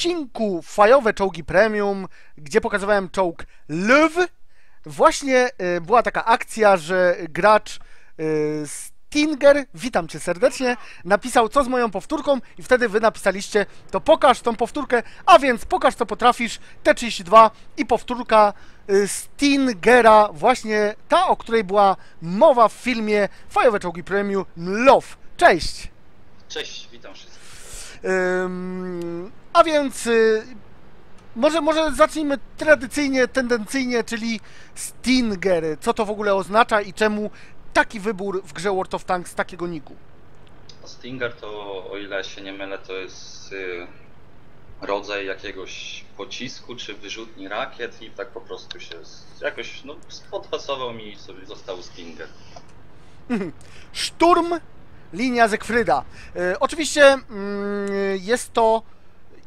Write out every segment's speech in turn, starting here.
odcinku Fajowe Czołgi Premium, gdzie pokazywałem czołg LW, właśnie y, była taka akcja, że gracz y, Stinger, witam cię serdecznie, napisał co z moją powtórką i wtedy wy napisaliście to pokaż tą powtórkę, a więc pokaż co potrafisz, T32 i powtórka y, Stingera, właśnie ta, o której była mowa w filmie Fajowe Czołgi Premium Love. Cześć! Cześć, witam wszystkich. Ym, a więc y, może, może zacznijmy tradycyjnie, tendencyjnie, czyli Stinger. Co to w ogóle oznacza i czemu taki wybór w grze World of Tanks takiego niku? Stinger to, o ile się nie mylę, to jest y, rodzaj jakiegoś pocisku czy wyrzutni rakiet i tak po prostu się jakoś no, podpasował mi i sobie został Stinger. Szturm, linia Zekfryda. E, oczywiście mm, jest to,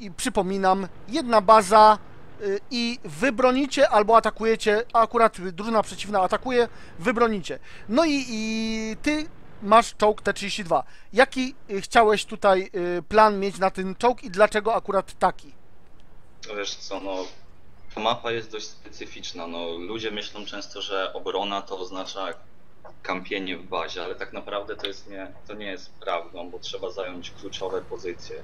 i przypominam, jedna baza y, i wy bronicie albo atakujecie, a akurat drużyna przeciwna atakuje, wy bronicie. No i, i ty masz czołg T-32. Jaki y, chciałeś tutaj y, plan mieć na ten czołg i dlaczego akurat taki? Wiesz co, no mapa jest dość specyficzna. No, ludzie myślą często, że obrona to oznacza kampienie w bazie, ale tak naprawdę to, jest nie, to nie jest prawdą, bo trzeba zająć kluczowe pozycje.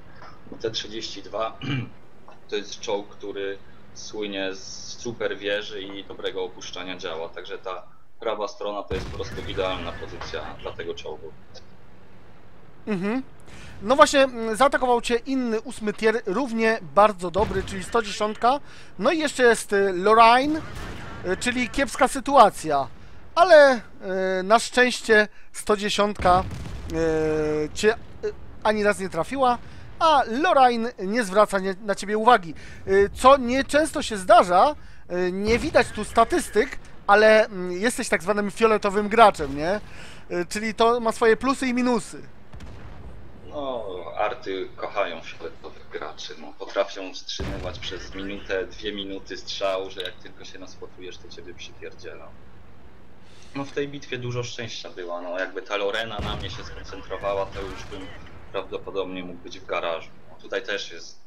Bo T-32 to jest czołg, który słynie z super wieży i dobrego opuszczania działa, także ta prawa strona to jest po prostu idealna pozycja dla tego czołgu. Mhm. No właśnie, zaatakował cię inny ósmy tier, równie bardzo dobry, czyli 110. No i jeszcze jest y, Lorraine, y, czyli kiepska sytuacja. Ale y, na szczęście 110 y, cię y, ani raz nie trafiła, a Lorraine nie zwraca na ciebie uwagi. Co nieczęsto się zdarza, nie widać tu statystyk, ale mm, jesteś tak zwanym fioletowym graczem, nie? Czyli to ma swoje plusy i minusy. No, arty kochają fioletowych graczy, no, potrafią wstrzymywać przez minutę, dwie minuty strzału, że jak tylko się naspotujesz, to ciebie przypierdzielą. No w tej bitwie dużo szczęścia było, no jakby ta Lorena na mnie się skoncentrowała, to już bym prawdopodobnie mógł być w garażu. No, tutaj też jest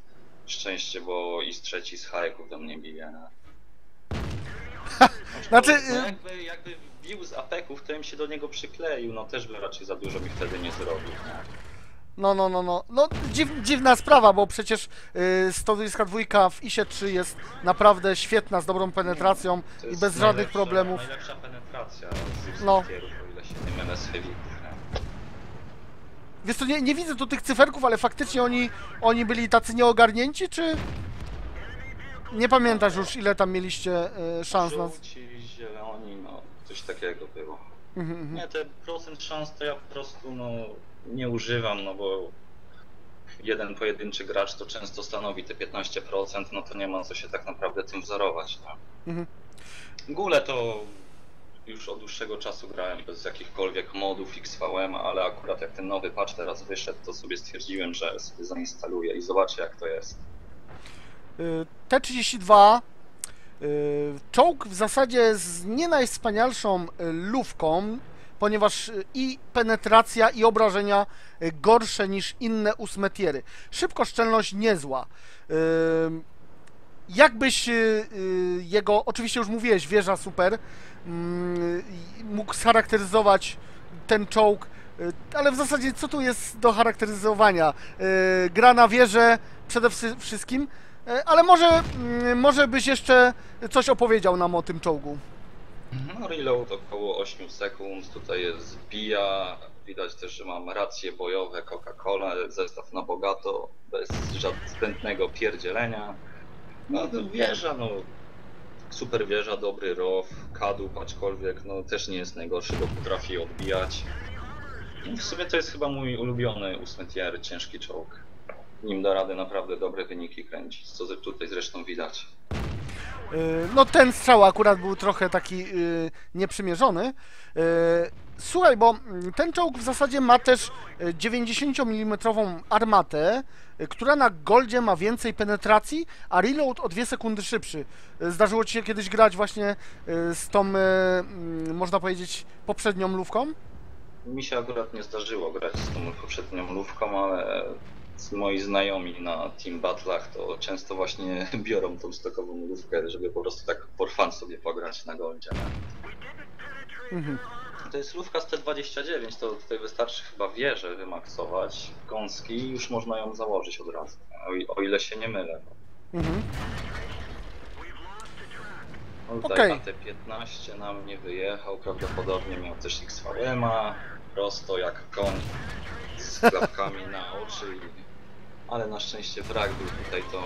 szczęście, bo i z trzeci z hajeków do mnie bije. No. Znaczy, No, y- jakby, jakby bił z apeków, to bym się do niego przykleił, no też by raczej za dużo mi wtedy nie zrobił. Nie? No, no, no, no. No, dziw, dziwna sprawa, bo przecież y, 122 w ISie 3 jest naprawdę świetna, z dobrą penetracją i bez żadnych problemów. Najlepsza penetracja z No. o ile się nie mylę z? Wiesz co, nie, nie widzę tu tych cyferków, ale faktycznie oni, oni byli tacy nieogarnięci, czy... Nie pamiętasz już, ile tam mieliście y, szans na... Żółci, zieloni, no coś takiego było. Mhm, mhm. Nie, te procent szans to ja po prostu no, nie używam, no bo jeden pojedynczy gracz to często stanowi te 15%, no to nie ma co się tak naprawdę tym wzorować. No. Mhm. W ogóle to już od dłuższego czasu grałem bez jakichkolwiek modów XVM, ale akurat jak ten nowy patch teraz wyszedł, to sobie stwierdziłem, że sobie zainstaluję i zobaczę jak to jest. Y, T-32 y, czołg w zasadzie z nie najwspanialszą y, lufką, ponieważ i penetracja i obrażenia gorsze niż inne ósme tiery. Szybkoszczelność niezła. Jakbyś y, y, jego, oczywiście już mówiłeś, wieża super, mm, mógł scharakteryzować ten czołg, y, ale w zasadzie co tu jest do charakteryzowania? Gra na wieżę przede wszy- wszystkim, ale może, mm, może byś jeszcze coś opowiedział nam o tym czołgu. No reload około 8 sekund, tutaj jest zbija, widać też, że mam racje bojowe, Coca-Cola, zestaw na bogato, bez żadnego pierdzielenia. No wieża, no super wieża, dobry row, kadłub, aczkolwiek no też nie jest najgorszy, bo potrafi odbijać. I w sumie to jest chyba mój ulubiony 8 tier, ciężki czołg. Nim da radę naprawdę dobre wyniki kręcić, co tutaj zresztą widać. Y, No ten strzał akurat był trochę taki y, nieprzymierzony. Y, Słuchaj, bo mm, ten czołg w zasadzie ma też y, 90 mm armatę, y, która na goldzie ma więcej penetracji, a reload o 2 sekundy szybszy. Y, Zdarzyło Ci się kiedyś grać właśnie z tą, mm, można powiedzieć, poprzednią lówką? Mi się akurat nie zdarzyło grać z tą poprzednią lówką, ale moi znajomi na team battlach to często właśnie biorą tą stokową lówkę, żeby po prostu tak for fun sobie pograć na goldzie. Mhm. To jest lówka z T29, to tutaj wystarczy chyba wieżę wymaksować, gąski i już można ją założyć od razu, o, o ile się nie mylę. Mhm. No tutaj Okej. na T15 na mnie wyjechał, prawdopodobnie miał też XVM-a, prosto jak koń, z klapkami na oczy, ale na szczęście wrak był tutaj, to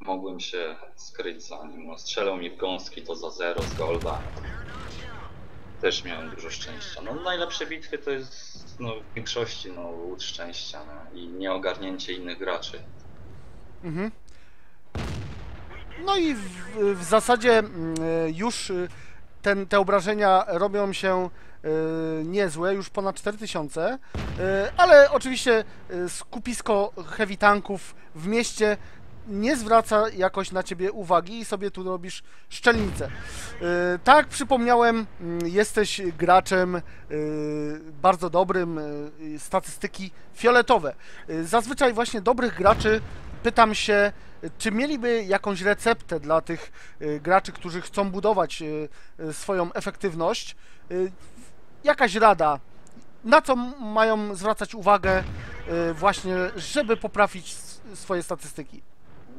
mogłem się skryć za nim. No, strzelał mi w gąski, to za zero z golda. Też miałem dużo szczęścia. No najlepsze bitwy to jest no, w większości no, łód szczęścia no, i nieogarnięcie innych graczy. Mhm. No i w, w zasadzie mm, e, już y, ten, te obrażenia robią się y, niezłe, już ponad 4000, y, ale oczywiście skupisko heavy tanków w mieście nie zwraca jakoś na ciebie uwagi i sobie tu robisz szczelnicę. Y, Tak przypomniałem, mm, jesteś graczem y, bardzo dobrym, y, statystyki fioletowe. Zazwyczaj właśnie dobrych graczy pytam się, czy mieliby jakąś receptę dla tych graczy, którzy chcą budować swoją efektywność? Jakaś rada, na co mają zwracać uwagę właśnie, żeby poprawić swoje statystyki?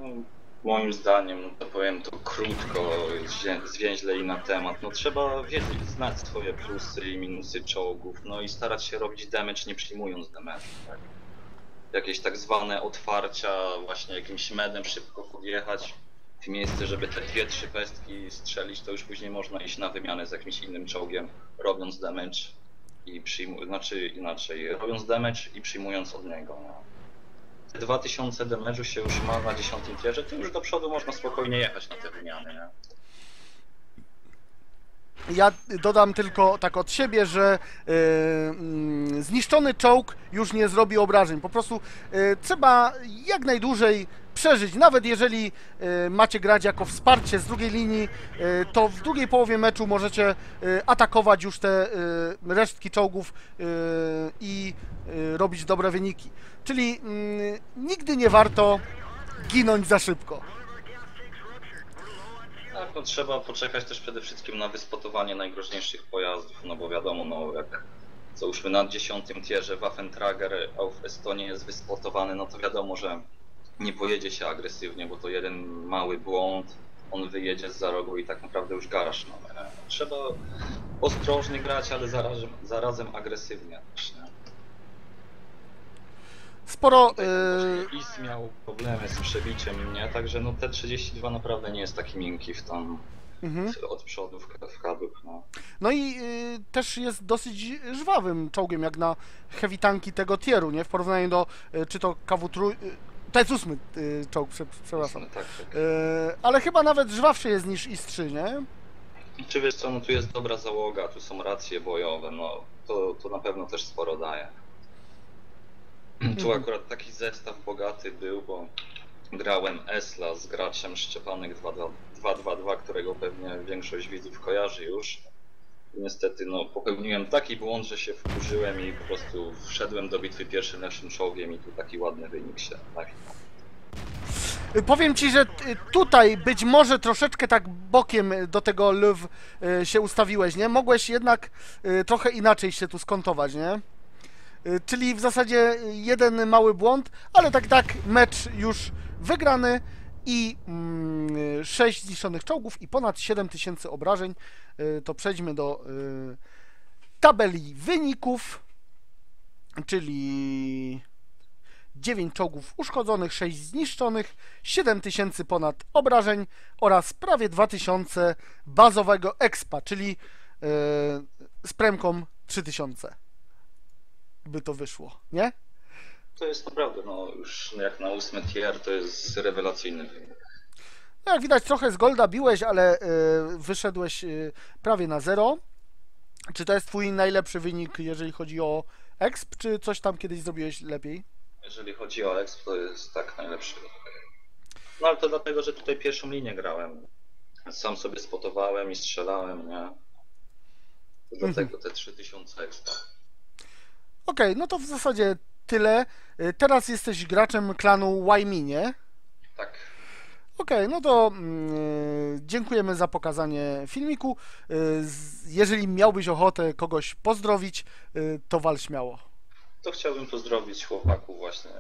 No, moim zdaniem, no to powiem to krótko, zwię- zwięźle i na temat. No trzeba wiedzieć, znać swoje plusy i minusy czołgów, no i starać się robić damage nie przyjmując damage. Tak? Jakieś tak zwane otwarcia, właśnie jakimś medem szybko podjechać w miejsce, żeby te dwie, trzy pestki strzelić, to już później można iść na wymianę z jakimś innym czołgiem, robiąc damage i przyjmując, znaczy inaczej, robiąc damage i przyjmując od niego. No. 2000 damage'u się już ma na 10 tierze, to już do przodu można spokojnie jechać na te wymiany, nie? Ja dodam tylko tak od siebie, że e, mm, zniszczony czołg już nie zrobi obrażeń. Po prostu e, trzeba jak najdłużej przeżyć. Nawet jeżeli e, macie grać jako wsparcie z drugiej linii, e, to w drugiej połowie meczu możecie e, atakować już te resztki czołgów i robić dobre wyniki. Czyli mm, nigdy nie warto ginąć za szybko. Tak, no trzeba poczekać też przede wszystkim na wyspotowanie najgroźniejszych pojazdów, no bo wiadomo, no jak załóżmy na 10 tierze Waffentrager auf Estonii jest wyspotowany, no to wiadomo, że nie pojedzie się agresywnie, bo to jeden mały błąd, on wyjedzie z za rogu i tak naprawdę już garaż mamy. Trzeba ostrożnie grać, ale zarazem, zarazem agresywnie? Sporo. Właśnie Is miał problemy z przebiciem mnie, także no T32 naprawdę nie jest taki miękki w tam mhm. od przodu w, w no. No i y, też jest dosyć żwawym czołgiem, jak na heavy tanki tego tieru, nie? W porównaniu do, y, czy to KW3, y, to jest ósmy y, czołg, prze, przepraszam. Tak, tak. Y, ale chyba nawet żwawszy jest niż IS-3, nie? Czy wiesz co, no tu jest dobra załoga, tu są racje bojowe, no to, to na pewno też sporo daje. Tu Mhm. akurat taki zestaw bogaty był, bo grałem Esla z graczem Szczepanek 222, którego pewnie większość widzów kojarzy już. Niestety no, popełniłem taki błąd, że się wkurzyłem i po prostu wszedłem do bitwy pierwszym naszym czołgiem i tu taki ładny wynik się. Y, Powiem ci, że tutaj być może troszeczkę tak bokiem do tego lw y, się ustawiłeś, nie? Mogłeś jednak y, trochę inaczej się tu skontować, nie? Y, Czyli w zasadzie jeden mały błąd, ale tak tak mecz już wygrany i mm, 6 zniszczonych czołgów i ponad 7000 obrażeń. Y, To przejdźmy do y, tabeli wyników, czyli 9 czołgów uszkodzonych, 6 zniszczonych, 7000 ponad obrażeń oraz prawie 2000 bazowego expa, czyli z premką 3000. By to wyszło, nie? To jest naprawdę, no już jak na ósmy tier to jest rewelacyjny wynik. No jak widać trochę z golda biłeś, ale yy, wyszedłeś yy, prawie na zero. Czy to jest twój najlepszy wynik, jeżeli chodzi o exp, czy coś tam kiedyś zrobiłeś lepiej? Jeżeli chodzi o exp, to jest tak najlepszy. No ale to dlatego, że tutaj pierwszą linię grałem. Sam sobie spotowałem i strzelałem, nie? Mhm. Dlatego te 3000 expa. Okej, no to w zasadzie tyle. Y, Teraz jesteś graczem klanu Wymi, nie? Tak. Okej, no to mm, dziękujemy za pokazanie filmiku. Y, Jeżeli miałbyś ochotę kogoś pozdrowić, y, to wal śmiało. To chciałbym pozdrowić chłopaków właśnie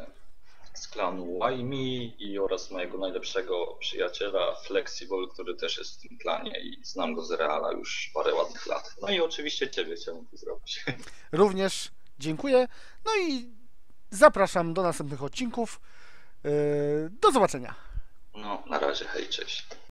z klanu Wajmi i oraz mojego najlepszego przyjaciela Flexible, który też jest w tym klanie i znam go z Reala już parę ładnych lat. No i oczywiście Ciebie chciałbym pozdrowić. Również dziękuję. No i zapraszam do następnych odcinków. Y, Do zobaczenia. No, na razie, hej, cześć.